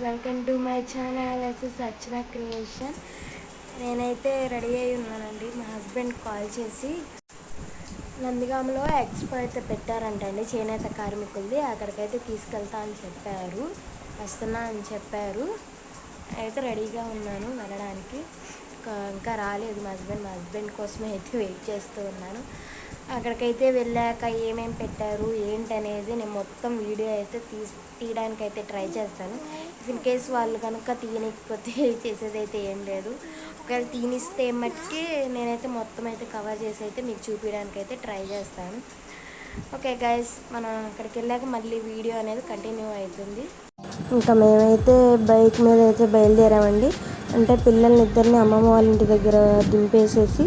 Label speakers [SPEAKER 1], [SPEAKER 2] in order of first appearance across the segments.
[SPEAKER 1] Welcome to my channel. SS Archana creation. నేనైతే ready అయి ఉన్నానండి. మా హస్బెండ్ కాల్ చేసి నందిగామలో ఎక్స్పో అయితే పెట్టారంటండి. చేనేత కార్మికులది. అక్కడికైతే తీసుకెళ్తా అని చెప్పారు. వస్తున్నా అని చెప్పారు. అయితే రెడీగా ఉన్నాను వెళ్ళడానికి. ఇంకా ఇంకా రాలేదు మా హస్బెండ్. మా హస్బెండ్ కోసమే అయితే వెయిట్ చేస్తూ ఉన్నాను. అక్కడికైతే వెళ్ళాక ఏమేమి పెట్టారు ఏంటనేది నేను మొత్తం వీడియో అయితే తీసి తీయడానికి అయితే ట్రై చేస్తాను. ఇన్ కేస్ వాళ్ళు కనుక తీయనికపోతే చేసేది అయితే ఏం లేదు. ఒకవేళ తీనిస్తే మట్టుకి నేనైతే మొత్తం అయితే కవర్ చేసి అయితే మీకు చూపించడానికి అయితే ట్రై చేస్తాను. ఓకే గైస్ మనం అక్కడికి వెళ్ళాక మళ్ళీ వీడియో అనేది కంటిన్యూ అవుతుంది ఇంకా మేమైతే బైక్ మీద అయితే బయలుదేరామండి. అంటే పిల్లల్ని ఇద్దరిని అమ్మమ్మ వాళ్ళ ఇంటి దగ్గర దింపేసేసి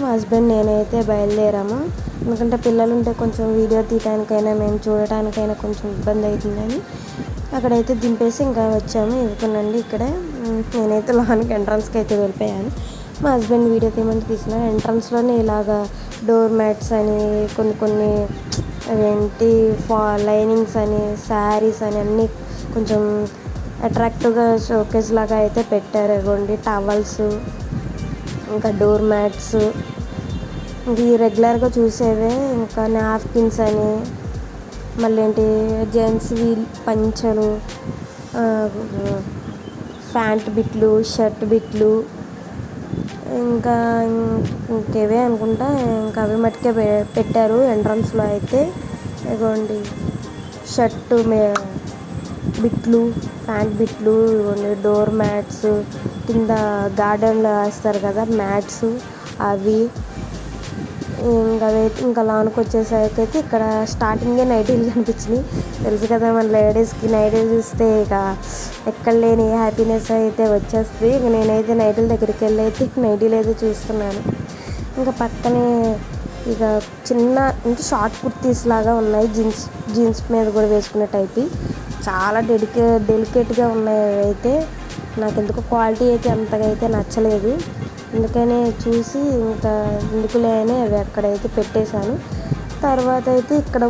[SPEAKER 1] మా హస్బెండ్ నేనైతే బయలుదేరాము. ఎందుకంటే పిల్లలు ఉంటే కొంచెం వీడియో తీయడానికైనా మేము చూడటానికైనా కొంచెం ఇబ్బంది అవుతుందని. అక్కడైతే దింపేసి ఇంకా వచ్చాము. ఇవ్వకునండి ఇక్కడే. నేనైతే లోనికి ఎంట్రన్స్కి అయితే వెళ్ళిపోయాను. మా హస్బెండ్ వీడియో తీయమంటే తీసిన. ఎంట్రన్స్లోనే ఇలాగా డోర్ మ్యాట్స్ అని కొన్ని కొన్ని అవేంటి ఫా లైనింగ్స్ అని శారీస్ అని అన్నీ కొంచెం అట్రాక్టివ్గా షోకేస్ లాగా అయితే పెట్టారు. ఇవ్వండి టవల్స్ ఇంకా డోర్ మ్యాట్స్. ఇవి రెగ్యులర్గా చూసేవే. ఇంకా నాప్కిన్స్ అని మళ్ళీ ఏంటి జెంట్స్వి పంచలు ప్యాంట్ బిట్లు షర్ట్ బిట్లు ఇంకా ఇంకేవే అనుకుంటా ఇంకా అవి మట్టుకే పెట్టారు ఎంట్రన్స్లో అయితే. ఇదిగోండి షర్టు మే బిట్లు ప్యాంట్ బిట్లు ఇవ్వండి డోర్ మ్యాట్స్ కింద గార్డెన్లో వేస్తారు కదా మ్యాట్స్ అవి ఇంకా ఇంకా లాన్కి వచ్చేసరికి అయితే ఇక్కడ స్టార్టింగే నైటీలు కనిపించినాయి తెలుసు కదా మన లేడీస్కి నైటీలు చూస్తే ఇక ఎక్కడ లేని హ్యాపీనెస్ అయితే వచ్చేస్తుంది. ఇక నేనైతే నైటీల దగ్గరికి వెళ్ళి అయితే నైటీలు అయితే చూస్తున్నాను. ఇంకా పక్కనే ఇక చిన్న అంటే షార్ట్ కుర్తీస్ లాగా ఉన్నాయి. జీన్స్ జీన్స్ మీద కూడా వేసుకునే టైప్ చాలా డెడికే డెలికేట్గా ఉన్నాయి అయితే. నాకు ఎందుకు క్వాలిటీ అయితే అంతగా అయితే నచ్చలేదు. అందుకనే చూసి ఇంకా ఎందుకులే అని అవి అక్కడైతే పెట్టేశాను. తర్వాత అయితే ఇక్కడ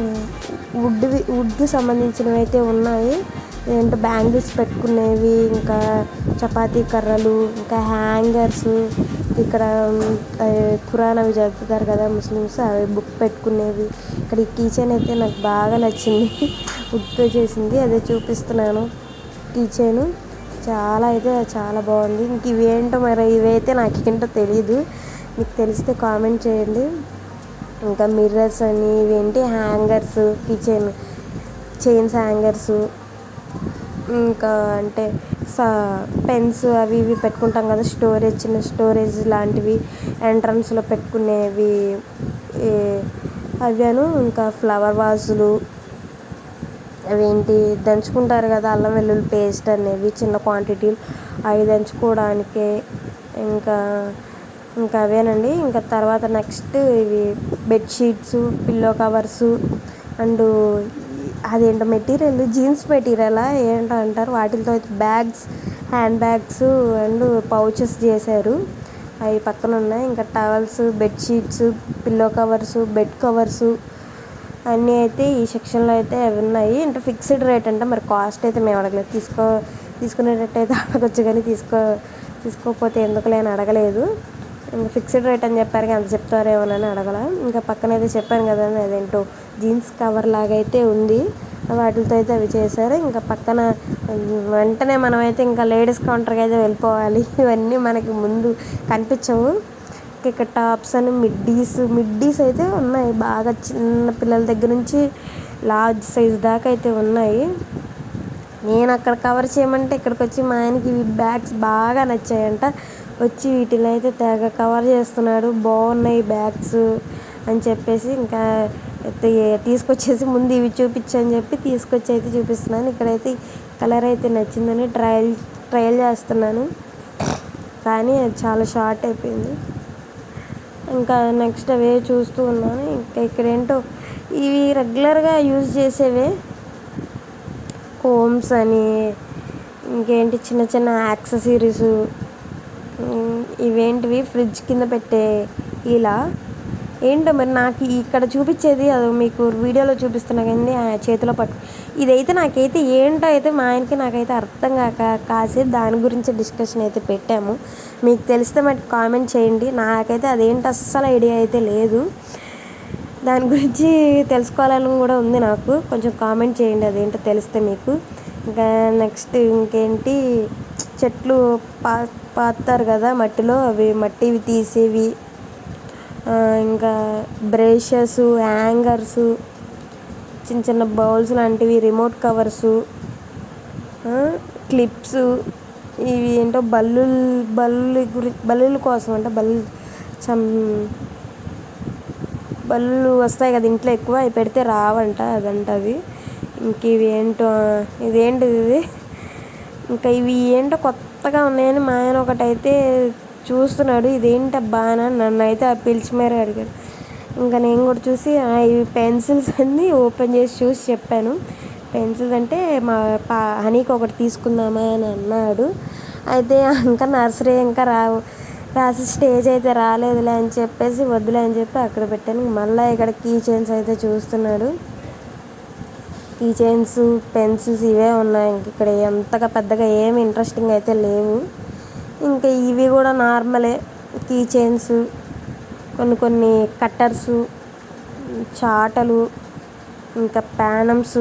[SPEAKER 1] వుడ్వి వుడ్కి సంబంధించినవి అయితే ఉన్నాయి. ఏంటంటే బ్యాంగిల్స్ పెట్టుకునేవి ఇంకా చపాతీ కర్రలు ఇంకా హ్యాంగర్స్ ఇక్కడ ఖురాన్ అవి చదువుతారు కదా ముస్లిమ్స్ అవి బుక్ పెట్టుకునేవి. ఇక్కడ ఈ కిచెన్ అయితే నాకు బాగా నచ్చింది. వుడ్తో చేసింది అదే చూపిస్తున్నాను. కిచెను చాలా అయితే చాలా బాగుంది. ఇంక ఇవేంటో మరి ఇవైతే నాకేంటో తెలియదు మీకు తెలిస్తే కామెంట్ చేయండి. ఇంకా మిర్రర్స్ అని ఇవేంటి? Hangers kitchen chains hangers. ఇంకా అంటే సా పెన్స్ అవి ఇవి పెట్టుకుంటాం కదా స్టోరేజ్ చిన్న స్టోరేజ్ లాంటివి ఎంట్రన్స్లో పెట్టుకునేవి అవిను ఇంకా ఫ్లవర్ వాజులు అవేంటి దంచుకుంటారు కదా అల్లం వెల్లుల్లి పేస్ట్ అనేవి చిన్న క్వాంటిటీలు అవి దంచుకోవడానికే. ఇంకా ఇంకా అవేనండి. ఇంకా తర్వాత నెక్స్ట్ ఇవి బెడ్షీట్స్ పిల్లో కవర్స్ అండ్ అదేంటో మెటీరియల్ జీన్స్ మెటీరియల్ ఏంటో అంటారు. వాటితో అయితే bags hand bags and pouches చేశారు. అవి పక్కన ఉన్నాయి ఇంకా towels bedsheets pillow covers bed covers అన్నీ అయితే ఈ సెక్షన్లో అయితే అవి ఉన్నాయి. అంటే ఫిక్స్డ్ రేట్ అంటే మరి కాస్ట్ అయితే మేము అడగలేదు. తీసుకో తీసుకునేటట్టు అయితే అడగచ్చు కానీ తీసుకో తీసుకోకపోతే ఎందుకులే అని అడగలేదు. ఇంకా ఫిక్స్డ్ రేట్ అని చెప్పారు కానీ అంత చెప్తారేమోనని అడగల. ఇంకా పక్కన అయితే చెప్పాను కదా అదేంటో జీన్స్ కవర్ లాగా అయితే ఉంది. వాటితో అయితే అవి చేశారు. ఇంకా పక్కన వెంటనే మనమైతే ఇంకా లేడీస్ కౌంటర్కి అయితే వెళ్ళిపోవాలి. ఇవన్నీ మనకి ముందు కనిపించవు. ఇక్కడ టాప్స్ అని మిడ్డీస్ మిడ్డీస్ అయితే ఉన్నాయి. బాగా చిన్న పిల్లల దగ్గర నుంచి లార్జ్ సైజ్ దాకా అయితే ఉన్నాయి. నేను అక్కడ కవర్ చేయమంటే ఇక్కడికి వచ్చి మా ఆయనకి ఇవి బ్యాగ్స్ బాగా నచ్చాయంట. వచ్చి వీటిని అయితే తెగ కవర్ చేస్తున్నాడు. బాగున్నాయి బ్యాగ్స్ అని చెప్పేసి ఇంకా తీసుకొచ్చేసి ముందు ఇవి చూపించని చెప్పి తీసుకొచ్చి అయితే చూపిస్తున్నాను. ఇక్కడైతే కలర్ అయితే నచ్చిందని ట్రయల్ ట్రయల్ చేస్తున్నాను. కానీ అది చాలా షార్ట్ అయిపోయింది. ఇంకా నెక్స్ట్ అవే చూస్తూ ఉన్నాను. ఇంకా ఇక్కడ ఏంటో ఇవి రెగ్యులర్గా యూజ్ చేసేవే కోమ్స్ అని ఇంకేంటి చిన్న చిన్న యాక్సెసరీస్ ఇవేంటివి ఫ్రిడ్జ్ కింద పెట్టే ఇలా. ఏంటో మరి నాకు ఇక్కడ చూపించేది అది మీకు వీడియోలో చూపిస్తున్నా కానీ చేతిలో పట్టు. ఇదైతే నాకైతే ఏంటో అయితే మా ఆయనకి నాకైతే అర్థం కాక కాసేపు దాని గురించి డిస్కషన్ అయితే పెట్టాము. మీకు తెలిస్తే మటు కామెంట్ చేయండి. నాకైతే అదేంటి అస్సలు ఐడియా అయితే లేదు. దాని గురించి తెలుసుకోవాలని కూడా ఉంది నాకు. కొంచెం కామెంట్ చేయండి అదేంటో తెలిస్తే మీకు. ఇంకా నెక్స్ట్ ఇంకేంటి? చెట్లు పా పాతారు కదా మట్టిలో. అవి మట్టివి తీసేవి. ఇంకా బ్రషెస్ హ్యాంగర్సు చిన్న చిన్న బౌల్స్ లాంటివి రిమోట్ కవర్సు క్లిప్స్ ఇవి ఏంటో బల్లు బల్లు గురి బల్లుల కోసం అంటే బల్లు చం బల్లు వస్తాయి కదా ఇంట్లో ఎక్కువ అవి పెడితే రావంట అదంట అది ఇంక ఇవి ఏంటో ఇదేంటిది ఇది? ఇంకా ఇవి ఏంటో కొత్తగా ఉన్నాయని మా ఆయన ఒకటైతే చూస్తున్నాడు ఇదేంటబ్బా అని నన్ను అయితే పిలిచి మరీ అడిగాడు. ఇంకా నేను కూడా చూసి ఇవి పెన్సిల్స్ అన్నీ ఓపెన్ చేసి చూసి చెప్పాను. పెన్సిల్స్ అంటే మా పా హనీకి ఒకటి తీసుకుందామా అని అన్నాడు. అయితే ఇంకా నర్సరీ ఇంకా రావు రాసి స్టేజ్ అయితే రాలేదులే అని చెప్పేసి వద్దులే అని చెప్పి అక్కడ పెట్టాను. మళ్ళీ ఇక్కడ కీ చైన్స్ అయితే చూస్తున్నాడు. కీ చైన్స్ పెన్సిల్స్ ఇవే ఉన్నాయి. ఇంక ఇక్కడ ఎంతగా పెద్దగా ఏమి ఇంట్రెస్టింగ్ అయితే లేవు. ఇంకా ఇవి కూడా నార్మలే. కీ చైన్స్ కొన్ని కొన్ని కట్టర్సు చాటలు ఇంకా ప్యానమ్స్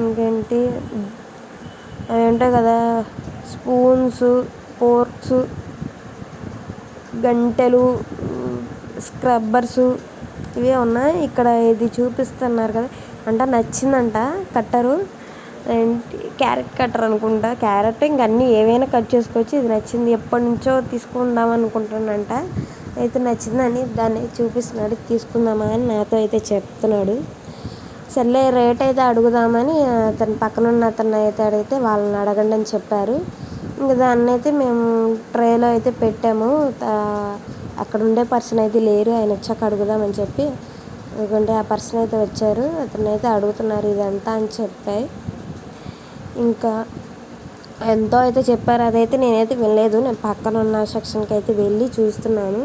[SPEAKER 1] ఇంకేంటి అవి ఉంటాయి కదా స్పూన్స్ ఫోర్క్స్ గంటెలు స్క్రబ్బర్సు ఇవే ఉన్నాయి. ఇక్కడ ఇది చూపిస్తున్నారు కదా. అంటే నచ్చిందంట కట్టరు. ఏంటి క్యారెట్ కట్టర్ అనుకుంటా. క్యారెట్ ఇంక అన్నీ ఏవైనా కట్ చేసుకోవచ్చు. ఇది నచ్చింది ఎప్పటి నుంచో తీసుకుందాం అనుకుంటున్నానంట. అయితే నచ్చిందని దాన్ని చూపిస్తున్నాడు. తీసుకుందామా అని నాతో అయితే చెప్తున్నాడు. సర్లే రేట్ అయితే అడుగుదామని అతని పక్కన ఉన్న అతన్ని అయితే అడిగితే వాళ్ళని అడగండి అని చెప్పారు. ఇంకా దాన్ని అయితే మేము ట్రేలో అయితే పెట్టాము. అక్కడ ఉండే పర్సన్ అయితే లేరు. ఆయన వచ్చాక అడుగుదామని చెప్పి ఎందుకంటే ఆ పర్సన్ అయితే వచ్చారు. అతను అయితే అడుగుతున్నారు ఇదంతా అని చెప్పాయి ఇంకా ఎంతో అయితే చెప్పారు. అదైతే నేనైతే వినలేదు. నేను పక్కన ఉన్న సెక్షన్కి అయితే వెళ్ళి చూస్తున్నాను.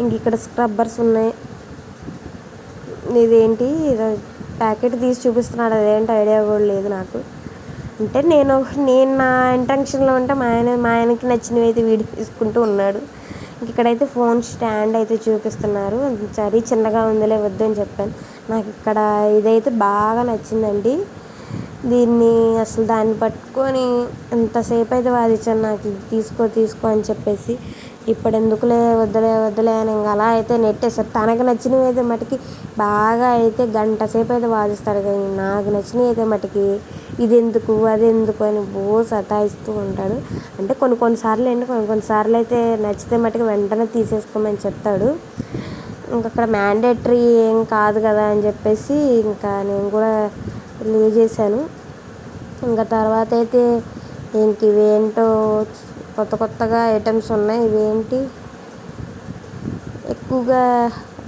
[SPEAKER 1] ఇంక ఇక్కడ స్క్రబ్బర్స్ ఉన్నాయి. ఇదేంటి? ప్యాకెట్ తీసి చూపిస్తున్నాడు. అదేంటి ఐడియా కూడా లేదు నాకు. అంటే నేను నేను నా ఇంటెన్షన్లో ఉంటే మా ఆయన మా ఆయనకి నచ్చినవి అయితే వీడియో తీసుకుంటూ ఉన్నాడు. ఇక్కడైతే ఫోన్ స్టాండ్ అయితే చూపిస్తున్నారు. సరే చిన్నగా ఉందిలే వద్దు అని చెప్పాను. నాకు ఇక్కడ ఇదైతే బాగా నచ్చిందండి. దీన్ని అసలు దాన్ని పట్టుకొని ఎంతసేపు అయితే వాదించాను. నాకు ఇది తీసుకో తీసుకో అని చెప్పేసి ఇప్పుడు ఎందుకులే వద్దులే వద్దులే అని ఇంకా అలా అయితే నెట్టేస్తారు తనకు నచ్చినవి అయితే మటుకి బాగా అయితే గంట సేపు అయితే వాదిస్తాడు కానీ నాకు నచ్చినవి అయితే మటుకి ఇది ఎందుకు అది ఎందుకు అని బో సతాయిస్తూ ఉంటాడు. అంటే కొన్ని కొన్నిసార్లు ఏంటి కొన్ని కొన్నిసార్లు అయితే నచ్చితే మటుకు వెంటనే తీసేసుకోమని చెప్తాడు. ఇంకా అక్కడ మ్యాండేటరీ ఏం కాదు కదా అని చెప్పేసి ఇంకా నేను కూడా లీవ్ చేశాను. ఇంకా తర్వాత అయితే ఇంక ఇవేంటో కొత్త కొత్తగా ఐటమ్స్ ఉన్నాయి. ఇవేంటి? ఎక్కువగా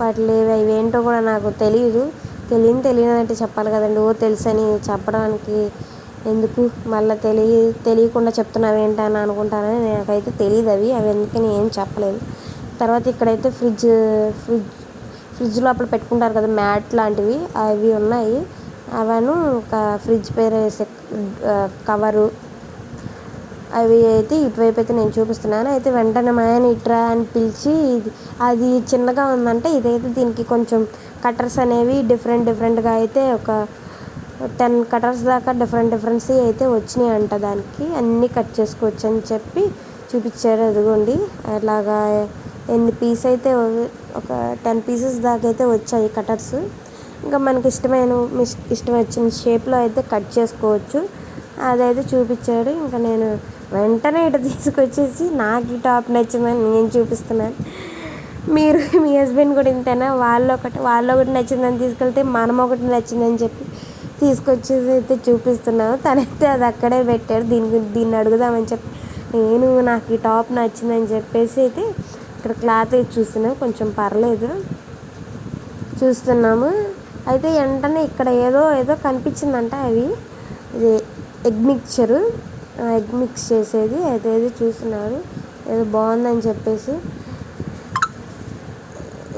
[SPEAKER 1] వాటిలో ఇవేంటో కూడా నాకు తెలియదు తెలియని తెలియనట్టు చెప్పాలి కదండి. ఓ తెలుసని చెప్పడానికి ఎందుకు? మళ్ళీ తెలియ తెలియకుండా చెప్తున్నావు ఏంటి అని అనుకుంటానని నాకైతే తెలియదు అవి. అవి ఎందుకని ఏం చెప్పలేదు. తర్వాత ఇక్కడైతే ఫ్రిడ్జ్ ఫ్రిడ్జ్ ఫ్రిడ్జ్ లోపల పెట్టుకుంటారు కదా మ్యాట్ లాంటివి. అవి ఉన్నాయి. అవను ఒక ఫ్రిడ్జ్ పేరు వేసే కవరు అవి అయితే ఇటువైపు అయితే నేను చూపిస్తున్నాను. అయితే వెంటనే మా ఆయన ఇట్రా అని పిలిచి అది చిన్నగా ఉందంటే ఇదైతే దీనికి కొంచెం కట్టర్స్ అనేవి డిఫరెంట్ డిఫరెంట్గా అయితే ఒక టెన్ కటర్స్ దాకా డిఫరెంట్ డిఫరెంట్స్ అయితే వచ్చినాయి అంట దానికి. అన్నీ కట్ చేసుకోవచ్చు అని చెప్పి చూపించారు. అదిగోండి అలాగా ఎన్ని పీస్ అయితే ఒక టెన్ పీసెస్ దాకా అయితే వచ్చాయి కటర్స్ ఇంకా మనకి ఇష్టమైన ఇష్టం వచ్చిన షేప్లో అయితే కట్ చేసుకోవచ్చు. అదైతే చూపించాడు. ఇంకా నేను వెంటనే ఇటు తీసుకొచ్చేసి నాకు ఈ టాప్ నచ్చిందని నేను చూపిస్తున్నాను. మీరు మీ హస్బెండ్ కూడా ఇంతేనా? వాళ్ళు ఒకటి వాళ్ళు ఒకటి నచ్చిందని తీసుకెళ్తే మనం ఒకటి నచ్చిందని చెప్పి తీసుకొచ్చేసి అయితే చూపిస్తున్నాను. తనైతే అది అక్కడే పెట్టాడు దీని దీన్ని అడుగుదామని చెప్పి నేను నాకు ఈ టాప్ నచ్చిందని చెప్పేసి అయితే ఇక్కడ క్లాత్ చూసినా కొంచెం పర్లేదు. చూస్తున్నాము. అయితే వెంటనే ఇక్కడ ఏదో ఏదో కనిపించిందంట అవి. ఇది ఎగ్ మిక్చరు ఎగ్ మిక్స్ చేసేది అయితే చూస్తున్నారు. ఏదో బాగుందని చెప్పేసి.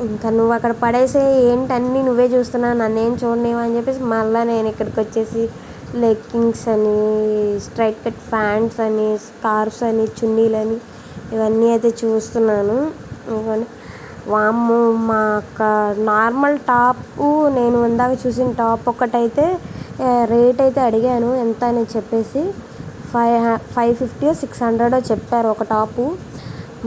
[SPEAKER 1] ఇంకా నువ్వు అక్కడ పడేసే ఏంటన్నీ నువ్వే చూస్తున్నావు నన్నేం చూడనివా అని చెప్పేసి మళ్ళీ నేను ఇక్కడికి వచ్చేసి లెగ్గింగ్స్ అని స్ట్రైట్ కట్ ప్యాంట్స్ అని స్కార్ఫ్స్ అని చున్నీలని ఇవన్నీ అయితే చూస్తున్నాను. వాము వామ్మో మా అక్క నార్మల్ టాప్ నేను ఇందాక చూసిన టాప్ ఒకటైతే రేట్ అయితే అడిగాను ఎంత అని చెప్పేసి. Five five fifty six hundred చెప్పారు ఒక టాపు.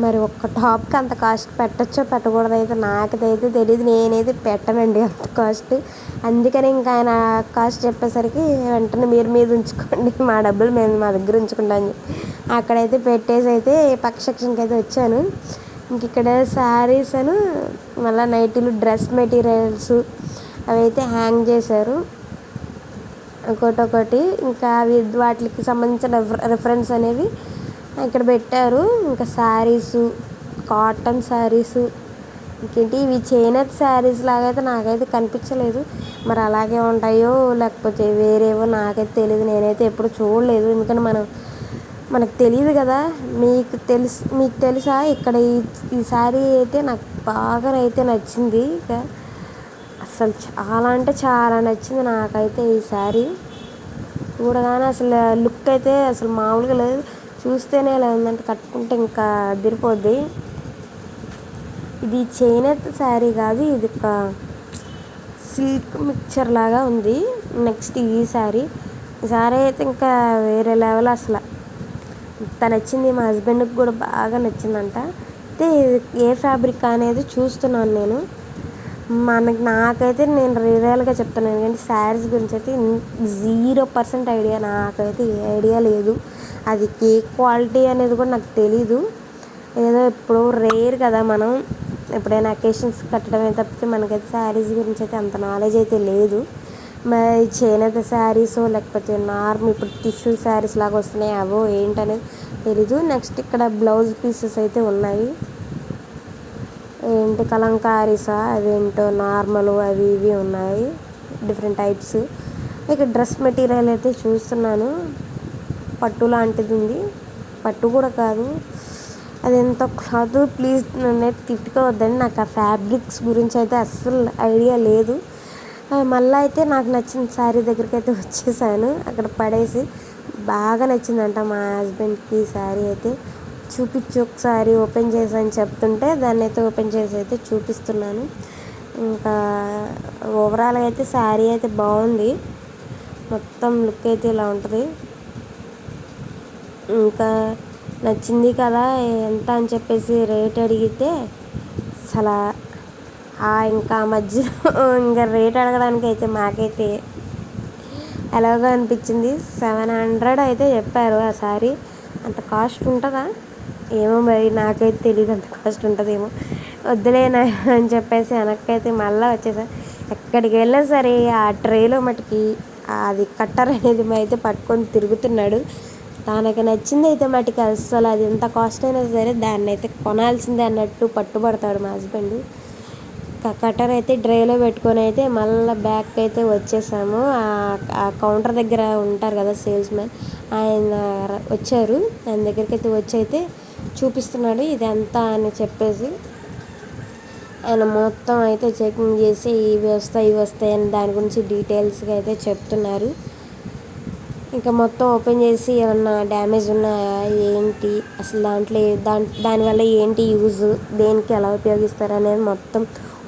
[SPEAKER 1] మరి ఒక్క టాప్కి అంత కాస్ట్ పెట్టచ్చో పెట్టకూడదు అయితే నాకైతే తెలియదు నేనైతే పెట్టనండి అంత కాస్ట్. అందుకని ఇంకా ఆయన కాస్ట్ చెప్పేసరికి వెంటనే మీరు మీద ఉంచుకోండి మా డబ్బులు మేము మా దగ్గర ఉంచుకుంటాం అక్కడైతే పెట్టేసి అయితే పక్క సెక్షన్కి అయితే వచ్చాను. ఇంక ఇక్కడ శారీస్ అను మళ్ళీ నైటీలు డ్రెస్ మెటీరియల్స్ అవి అయితే హ్యాంగ్ చేశారు. ఒకటొకటి ఇంకా అవి వాటికి సంబంధించిన రిఫరెన్స్ అనేవి ఇక్కడ పెట్టారు. ఇంకా శారీస్ కాటన్ శారీసు ఇంకేంటి ఇవి చేనేత శారీస్ లాగా అయితే నాకైతే కనిపించలేదు. మరి అలాగే ఉంటాయో లేకపోతే వేరేవో నాకైతే తెలియదు నేనైతే ఎప్పుడు చూడలేదు. ఎందుకంటే మనం మనకు తెలియదు కదా. మీకు తెలుసు మీకు తెలుసా? ఇక్కడ ఈ ఈ శారీ అయితే నాకు బాగా అయితే నచ్చింది. ఇక అసలు చాలా అంటే చాలా నచ్చింది నాకైతే ఈ శారీ. చూడగానే అసలు లుక్ అయితే అసలు మామూలుగా లేదు. చూస్తేనే ఇలా ఉందంటే కట్టుకుంటే ఇంకా అదిరిపోద్ది. ఇది చేనేత శారీ కాదు ఇది ఒక సిల్క్ మిక్చర్ లాగా ఉంది. నెక్స్ట్ ఈ శారీ. ఈ శారీ అయితే ఇంకా వేరే లెవెల్ అసలు. ఇంత నచ్చింది మా హస్బెండ్కి కూడా బాగా నచ్చిందంట. అయితే ఏ ఫ్యాబ్రిక్ అనేది చూస్తున్నాను నేను. మనకి నాకైతే నేను రియల్గా చెప్తున్నాను ఎందుకంటే శారీస్ గురించి అయితే జీరో పర్సెంట్ ఐడియా నాకైతే ఏ ఐడియా లేదు. అది ఏ క్వాలిటీ అనేది కూడా నాకు తెలీదు. ఏదో ఎప్పుడో రేర్ కదా మనం. ఎప్పుడైనా అకేషన్స్ కట్టడమే తప్పితే మనకైతే శారీస్ గురించి అయితే అంత నాలెడ్జ్ అయితే లేదు. మరి చేనేత శారీస్ లేకపోతే నార్మల్ ఇప్పుడు టిష్యూ శారీస్ లాగా వస్తున్నాయి అవో ఏంటనేది తెలీదు. నెక్స్ట్ ఇక్కడ బ్లౌజ్ పీసెస్ అయితే ఉన్నాయి. ఏంటి కలంకారీసా అవేంటో నార్మల్ అవి ఇవి ఉన్నాయి డిఫరెంట్ టైప్స్ ఇక డ్రెస్ మెటీరియల్ అయితే చూస్తున్నాను. పట్టు లాంటిది ఉంది. పట్టు కూడా కాదు. అది ఎంత క్లాత్ ప్లీజ్ నన్ను తిట్టుకోవద్దని నాకు ఆ ఫ్యాబ్రిక్స్ గురించి అయితే అస్సలు ఐడియా లేదు. మళ్ళీ అయితే నాకు నచ్చిన శారీ దగ్గరికి అయితే వచ్చేసాను. అక్కడ పడేసి బాగా నచ్చిందంట మా హస్బెండ్కి శారీ అయితే. చూపించు ఒకసారి ఓపెన్ చేసి అని చెప్తుంటే దాన్ని అయితే ఓపెన్ చేసి అయితే చూపిస్తున్నాను. ఇంకా ఓవరాల్గా అయితే శారీ అయితే బాగుంది. మొత్తం లుక్ అయితే ఇలా ఉంటుంది. ఇంకా నచ్చింది కదా ఎంత అని చెప్పేసి రేట్ అడిగితే అసలు ఇంకా మధ్యలో ఇంకా రేట్ అడగడానికి అయితే మాకైతే ఎలాగో అనిపించింది. సెవెన్ హండ్రెడ్ అయితే చెప్పారు ఆ సారీ అంత కాస్ట్ ఉంటుందా? ఏమో మరి నాకైతే తెలియదు అంత కాస్ట్ ఉంటుందేమో. వద్దులేనా అని చెప్పేసి వెనక్కైతే మళ్ళీ వచ్చేసా. ఎక్కడికి వెళ్ళినా సరే ఆ ట్రేలో మటుకి అది కట్టర్ అనేది అయితే పట్టుకొని తిరుగుతున్నాడు. తనకి నచ్చింది అయితే మటుకి అస్సలు అది ఎంత కాస్ట్ అయినా సరే దాన్ని అయితే కొనాల్సిందే అన్నట్టు పట్టుబడతాడు మా హస్బెండ్ కట్టర్ అయితే డ్రైలో పెట్టుకొని అయితే మళ్ళీ బ్యాక్ అయితే వచ్చేసాము. ఆ కౌంటర్ దగ్గర ఉంటారు కదా సేల్స్ మ్యాన్ ఆయన వచ్చారు. ఆయన దగ్గరికి అయితే వచ్చి అయితే చూపిస్తున్నాడు. ఇది ఎంత అని చెప్పేసి ఆయన మొత్తం అయితే చెకింగ్ చేసి ఇవి వస్తాయి ఇవి వస్తాయి అని దాని గురించి డీటెయిల్స్గా అయితే చెప్తున్నారు. ఇంకా మొత్తం ఓపెన్ చేసి ఏమన్నా డ్యామేజ్ ఉన్నాయా ఏంటి అసలు దాంట్లో దాని దానివల్ల ఏంటి యూజ్ దేనికి ఎలా ఉపయోగిస్తారు అనేది మొత్తం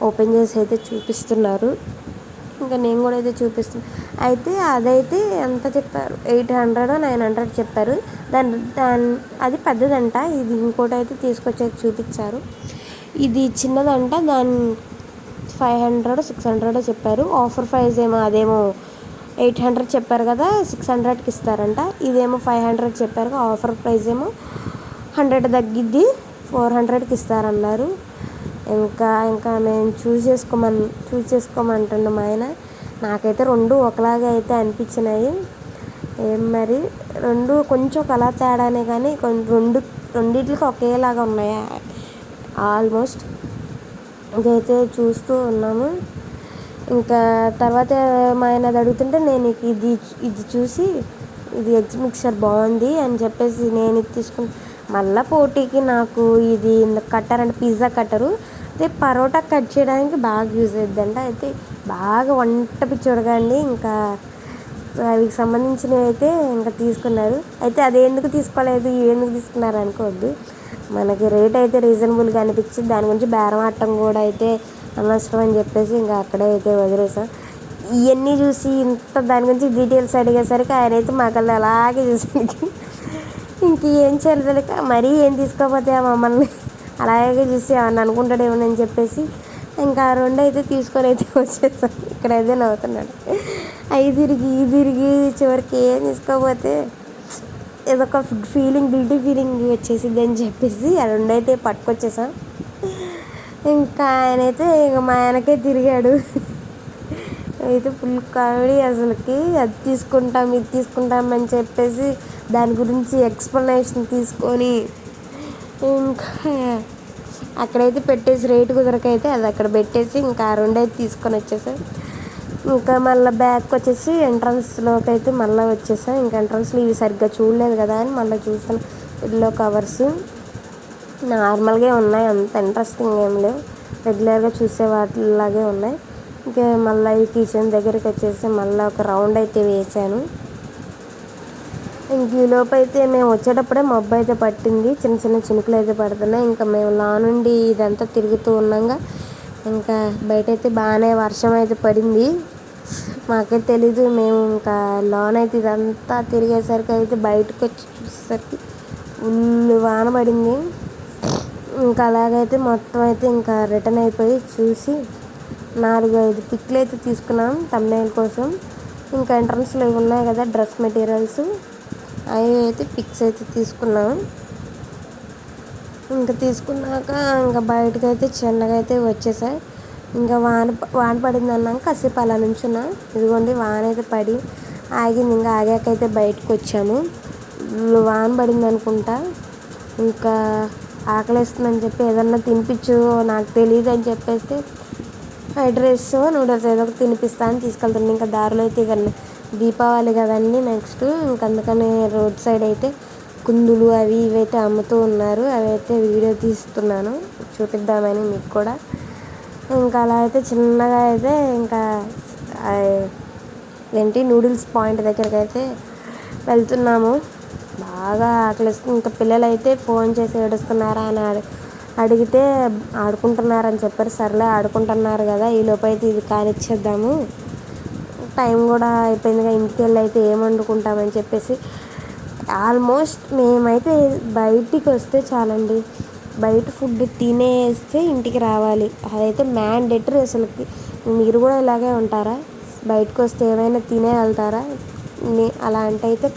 [SPEAKER 1] ఓపెన్ చేసి అయితే చూపిస్తున్నారు. ఇంకా నేను కూడా అయితే చూపిస్తాను అయితే అదైతే ఎంత చెప్పారు? ఎయిట్ హండ్రెడ్ నైన్ హండ్రెడ్ చెప్పారు. దాని దాని అది పెద్దదంట. ఇది ఇంకోటి అయితే తీసుకొచ్చి చూపించారు. ఇది చిన్నదంట. దాని ఫైవ్ హండ్రెడ్ సిక్స్ హండ్రెడ్ చెప్పారు. ఆఫర్ ప్రైస్ ఏమో అదేమో ఎయిట్ హండ్రెడ్ చెప్పారు కదా సిక్స్ హండ్రెడ్కి ఇస్తారంట. ఇదేమో ఫైవ్ హండ్రెడ్ చెప్పారు. ఆఫర్ ప్రైస్ ఏమో హండ్రెడ్ తగ్గిద్ది. ఫోర్ హండ్రెడ్కి ఇస్తారన్నారు. ఇంకా ఇంకా మేము చూస్ చేసుకోమన్ చూస్ చేసుకోమంటున్నాం మా ఆయన. నాకైతే రెండు ఒకలాగే అయితే అనిపించినాయి. ఏం మరి రెండు కొంచెం కలర్ తేడానే కానీ రెండు రెండిట్లకి ఒకేలాగా ఉన్నాయి? ఆల్మోస్ట్. ఇంకైతే చూస్తూ ఉన్నాము. ఇంకా తర్వాత మా ఆయన అది అడుగుతుంటే నేను ఇది ఇది చూసి ఇది ఎగ్స్ మిక్సర్ బాగుంది అని చెప్పేసి నేను ఇది తీసుకుని మళ్ళీ పోటీకి నాకు ఇది కట్టర్ అంటే పిజ్జా కట్టరు. అయితే పరోటా కట్ చేయడానికి బాగా యూజ్ అవుతుందంట అయితే బాగా వంట పిచ్చోడకండి ఇంకా అవి సంబంధించినవి అయితే ఇంకా తీసుకున్నారు. అయితే అది ఎందుకు తీసుకోలేదు? ఇవి ఎందుకు తీసుకున్నారు అనుకోవద్దు. మనకి రేట్ అయితే రీజనబుల్గా అనిపించింది. దాని గురించి బేరం ఆడటం కూడా అయితే అనవసరం అని చెప్పేసి ఇంకా అక్కడే అయితే వదిలేసాం. ఇవన్నీ చూసి ఇంత దాని గురించి డీటెయిల్స్ అడిగేసరికి ఆయన అయితే మాకల్ని అలాగే చూసి ఇంకేం చేయలేదు తెలియక మరీ ఏం తీసుకోకపోతే మమ్మల్ని అలాగే చూసి ఏమన్నా అనుకుంటాడేమోనని చెప్పేసి ఇంకా ఆ రెండు అయితే తీసుకొని అయితే వచ్చేసాం ఇక్కడైతే నవ్వుతున్నాడు. అవి తిరిగి ఈ తిరిగి చివరికి ఏం తీసుకోకపోతే ఏదో ఒక ఫీలింగ్ గిల్టీ ఫీలింగ్ వచ్చేసింది అని చెప్పేసి ఆ రెండు అయితే పట్టుకొచ్చేసాం. ఇంకా ఆయనైతే ఇంక ఇక మా ఆయనకే తిరిగాడు. అయితే ఫుల్ కామెడీ అసలుకి. అది తీసుకుంటాం ఇది తీసుకుంటాం అని చెప్పేసి దాని గురించి ఎక్స్ప్లెనేషన్ తీసుకొని ఇంకా అక్కడైతే పెట్టేసి రేటు కుదరకైతే అది అక్కడ పెట్టేసి ఇంకా ఆ రెండు అయితే తీసుకొని వచ్చేసాం. ఇంకా మళ్ళీ బ్యాక్ వచ్చేసి ఎంట్రన్స్లోకి అయితే మళ్ళీ వచ్చేసాం. ఇంకా ఎంట్రన్స్లో ఇవి సరిగ్గా చూడలేదు కదా అని మళ్ళీ చూసాను ఎల్లో కవర్స్ నార్మల్గా ఉన్నాయి. అంత ఇంట్రెస్టింగ్ ఏం లేవు. రెగ్యులర్గా చూసే వాటిలాగే ఉన్నాయి. ఇంకా మళ్ళీ ఈ కిచెన్ దగ్గరికి వచ్చేసి మళ్ళీ ఒక రౌండ్ అయితే వేసాను ఇంక ఈ అయితే మేము వచ్చేటప్పుడే మబ్బు అయితే పట్టింది. చిన్న చిన్న చినుకులు అయితే పడుతున్నాయి. ఇంకా మేము లా నుండి ఇదంతా తిరుగుతూ ఉన్నాగా ఇంకా బయట అయితే బాగానే వర్షం అయితే పడింది. మాకే తెలీదు మేము ఇంకా లోన్ అయితే ఇదంతా తిరిగేసరికి అయితే బయటకు వచ్చి చూసేసరికి ఫుల్ వాన పడింది. ఇంకా అలాగైతే మొత్తం అయితే ఇంకా రిటర్న్ అయిపోయి చూసి నాలుగు ఐదు పిక్లు అయితే తీసుకున్నాం తమ్నేల్ కోసం. ఇంకా ఎంట్రన్స్లో ఇవి ఉన్నాయి కదా డ్రెస్ మెటీరియల్స్. అవి అయితే పిక్స్ అయితే తీసుకున్నాం. ఇంకా తీసుకున్నాక ఇంకా బయటకు అయితే చిన్నగా అయితే వచ్చేసాయి ఇంకా వాన వాన పడింది అన్నాక కాసేపు అలా నుంచున్నా. ఇదిగోండి వాన అయితే పడి ఆగింది. ఇంకా ఆగాకైతే బయటకు వచ్చాము వాన పడింది అనుకుంటా. ఇంకా ఆకలిస్తుందని చెప్పి ఏదన్నా తినిపించు నాకు తెలియదు అని చెప్పేస్తే ఫ్రైడ్ రైస్ నూడిల్స్ ఏదో ఒకటి తినిపిస్తా అని తీసుకెళ్తున్నాను ఇంకా దారిలో అయితే ఇవన్నీ దీపావళి కదండి నెక్స్ట్. ఇంక అందుకనే రోడ్ సైడ్ అయితే కుందులు అవి ఇవి అయితే అమ్ముతూ ఉన్నారు. అవి అయితే వీడియో తీస్తున్నాను. చూపిద్దామని మీకు కూడా. ఇంకా అలా అయితే చిన్నగా అయితే ఇంకా ఏంటి నూడిల్స్ పాయింట్ దగ్గరికి అయితే వెళ్తున్నాము. బాగా ఆకలిస్తుంది ఇంకా పిల్లలు అయితే ఫోన్ చేసి ఏడుస్తున్నారా అని అడిగితే ఆడుకుంటున్నారని చెప్పారు. సర్లే ఆడుకుంటున్నారు కదా ఈ లోపు అయితే ఇది కానిచ్చేద్దాము. టైం కూడా అయిపోయిందిగా ఇంటికి వెళ్ళి అయితే ఏం వండుకుంటామని చెప్పేసి. ఆల్మోస్ట్ మేమైతే బయటికి వస్తే చాలండి. బయట ఫుడ్ తినేస్తే ఇంటికి రావాలి. అదైతే మ్యాండేటరీ అసలుకి. మీరు కూడా ఇలాగే ఉంటారా? బయటకు వస్తే ఏమైనా తినే వెళ్తారా? అలా అంటే అయితే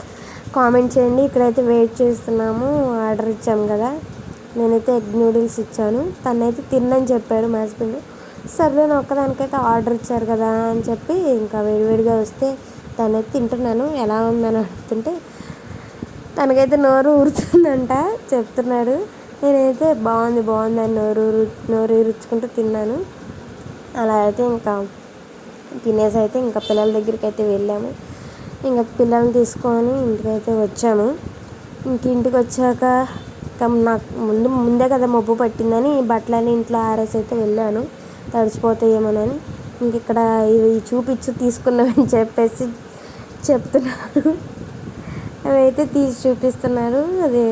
[SPEAKER 1] కామెంట్ చేయండి. ఇక్కడైతే వెయిట్ చేస్తున్నాము. ఆర్డర్ ఇచ్చాము కదా. నేనైతే ఎగ్ నూడిల్స్ ఇచ్చాను. తనైతే తిన్నని చెప్పారు మా హస్బెండ్. సర్లే నేను ఒక్కదానికైతే ఆర్డర్ ఇచ్చారు కదా అని చెప్పి ఇంకా వేడివేడిగా వస్తే తనైతే తింటున్నాను. ఎలా ఉందని అడుగుతుంటే తనకైతే నోరు ఊరుతుందంట చెప్తున్నాడు. నేనైతే బాగుంది బాగుంది అని నోరు నోరు ఊరుచుకుంటూ తిన్నాను. అలా అయితే ఇంకా తినేసి అయితే ఇంకా పిల్లల దగ్గరికి అయితే వెళ్ళాము. ఇంకా పిల్లల్ని తీసుకొని ఇంటికైతే వచ్చాము. ఇంక ఇంటికి వచ్చాక నాకు ముందు ముందే కదా మబ్బు పట్టిందని బట్టలని ఇంట్లో ఆరేసి అయితే వెళ్ళాను. తడిచిపోతాయేమోనని ఇంక ఇక్కడ ఇవి చూపించు తీసుకున్నామని చెప్పేసి చెప్తున్నారు. అవి అయితే తీసి చూపిస్తున్నారు. అది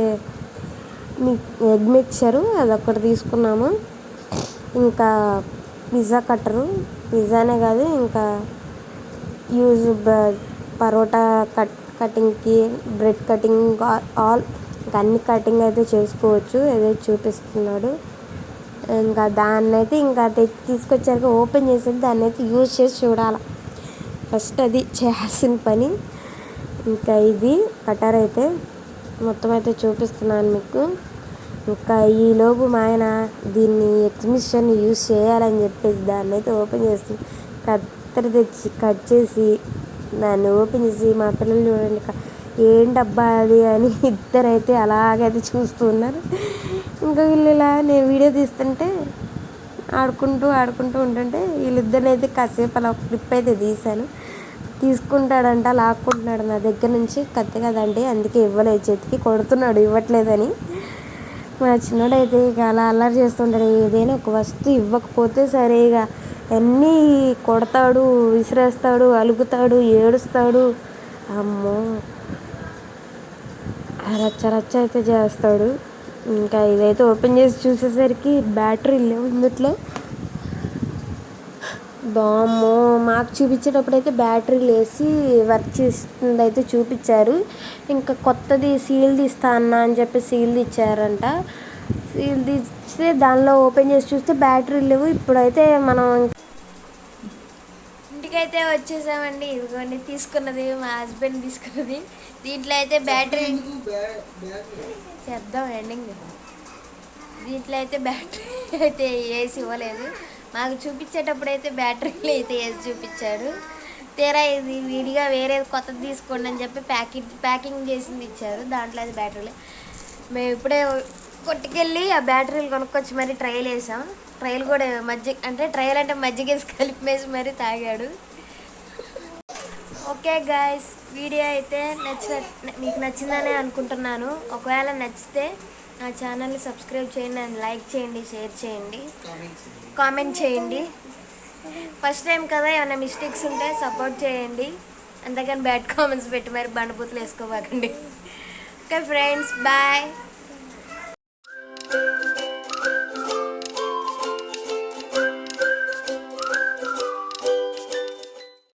[SPEAKER 1] ఎగ్ మిక్చరు ఒకటి తీసుకున్నాము. ఇంకా పిజ్జా కట్టరు. పిజ్జానే కాదు ఇంకా యూజ్ పరోటా కట్ కటింగ్కి బ్రెడ్ కటింగ్ ఆల్ ఇంకా అన్ని కటింగ్ అయితే చేసుకోవచ్చు. ఏదైతే చూపిస్తున్నాడు. ఇంకా దాన్ని అయితే ఇంకా తెచ్చి తీసుకొచ్చాక ఓపెన్ చేసి దాన్ని అయితే యూజ్ చేసి చూడాలి. ఫస్ట్ అది చేయాల్సిన పని. ఇంకా ఇది కటర్ అయితే మొత్తం అయితే చూపిస్తున్నాను మీకు. ఇంకా ఈలోపు మా ఆయన దీన్ని ఎగ్జిబిషన్ యూజ్ చేయాలని చెప్పేసి దాన్ని అయితే ఓపెన్ చేసి కత్తెర తెచ్చి కట్ చేసి దాన్ని ఓపెన్ చేసి మా పిల్లలు చూడండి ఏంటబ్బా అది? అని ఇద్దరైతే అలాగైతే చూస్తున్నారు ఇంకా వీళ్ళు ఇలా నేను వీడియో తీస్తుంటే ఆడుకుంటూ ఆడుకుంటూ ఉంటుంటే వీళ్ళిద్దరిని అయితే కాసేపు అలా క్లిప్ అయితే తీశాను. తీసుకుంటాడంట లాక్కుంటున్నాడు నా దగ్గర నుంచి. కత్తి కదండి అందుకే ఇవ్వలేదు చేతికి కొడుతున్నాడు ఇవ్వట్లేదని. మా చిన్నోడైతే ఇక అలా అల్లరి చేస్తుంటాడు ఏదైనా ఒక వస్తువు ఇవ్వకపోతే సరే ఇక అన్నీ కొడతాడు విసిరేస్తాడు అలుగుతాడు ఏడుస్తాడు. అమ్మో! రచ్చ రచ్చ అయితే చేస్తాడు. ఇంకా ఇదైతే ఓపెన్ చేసి చూసేసరికి బ్యాటరీ లేవు ఇందులో బామ్మో మాకు చూపించేటప్పుడు అయితే బ్యాటరీలు వేసి వర్క్ చేస్తుంది అయితే చూపించారు. ఇంకా కొత్తది సీల్ తీస్తా అన్న అని చెప్పి సీల్ ఇచ్చారంట సీల్ తీస్తే దానిలో ఓపెన్ చేసి చూస్తే బ్యాటరీలు లేవు. ఇప్పుడైతే మనం ఇంటికైతే వచ్చేసామండి. ఇదిగోండి తీసుకున్నది మా హస్బెండ్ తీసుకున్నది. దీంట్లో అయితే బ్యాటరీ చేద్దాం ఎండింగ్ దీంట్లో అయితే బ్యాటరీ అయితే వేసి ఇవ్వలేదు. మాకు చూపించేటప్పుడు అయితే బ్యాటరీలు అయితే వేసి చూపించాడు తీరా ఇది విడిగా వేరే కొత్తది తీసుకోండి అని చెప్పి ప్యాకెట్ ప్యాకింగ్ చేసింది ఇచ్చారు. దాంట్లో అది బ్యాటరీలు మేము ఇప్పుడే కొట్టుకెళ్ళి ఆ బ్యాటరీలు కొనుక్కొచ్చి మరి ట్రయల్ వేసాం. ట్రయల్ కూడా మజ్జిగ అంటే ట్రయల్ అంటే మజ్జిగ వేసి కలిపేసి మరి తాగాడు. ఓకే గాయస్ వీడియో అయితే నచ్చ మీకు నచ్చిందని అనుకుంటున్నాను. ఒకవేళ నచ్చితే నా ఛానల్ని సబ్స్క్రైబ్ చేయండి అండ్ లైక్ చేయండి షేర్ చేయండి. కామెంట్ చేయండి. ఫస్ట్ టైం కదా ఏమైనా మిస్టేక్స్ ఉంటే సపోర్ట్ చేయండి. అంతేకాని బ్యాడ్ కామెంట్స్ పెట్టి మరి బండపూతులు వేసుకోబాకండి. Okay friends bye.